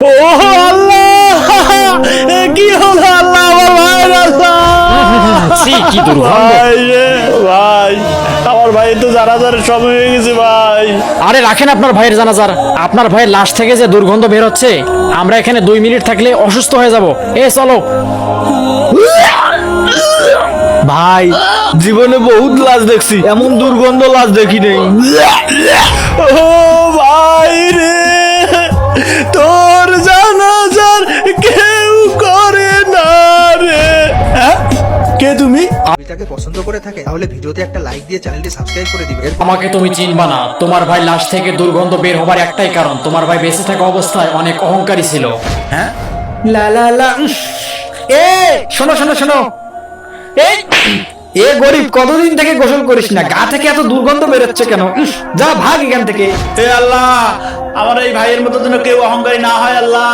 ও আল্লাহ! কি হলো আল্লাহ? আমার ভাইয়ের আল্লাহ! কি ভাই ভাই। আমার ভাই তো জানাজার সময় হয়ে গেছে ভাই। আরে রাখেন আপনার ভাইয়ের জানাজার। আপনার ভাইয়ের লাশ থেকে যে দুর্গন্ধ বের হচ্ছে আমরা এখানে দুই মিনিট থাকলে অসুস্থ হয়ে যাব। এ চলো। ভাই জীবনে বহুত লাশ দেখছি। এমন দুর্গন্ধ লাশ দেখি নেই। ভিডিওটাকে পছন্দ করে থাকে তাহলে ভিডিওতে একটা লাইক দিয়ে চ্যানেলটি সাবস্ক্রাইব করে দিবে। আমাকে তুমি চিনবা না। তোমার ভাই লাশ থেকে দুর্গন্ধ বের হবার একটাই কারণ তোমার ভাই বেঁচে থাকা অবস্থায় অনেক অহংকারী ছিল। হ্যাঁ? লা লা লা এ শোনো শোনো শোনো। এই এ গরিব কতদিন থেকে গোসল করিস না? গা থেকে এত দুর্গন্ধ বেরোচ্ছে কেন? যা ভাগ এখান থেকে। হে আল্লাহ আমার এই ভাইয়ের মতো যেন কেউ অহংকারী না হয় আল্লাহ।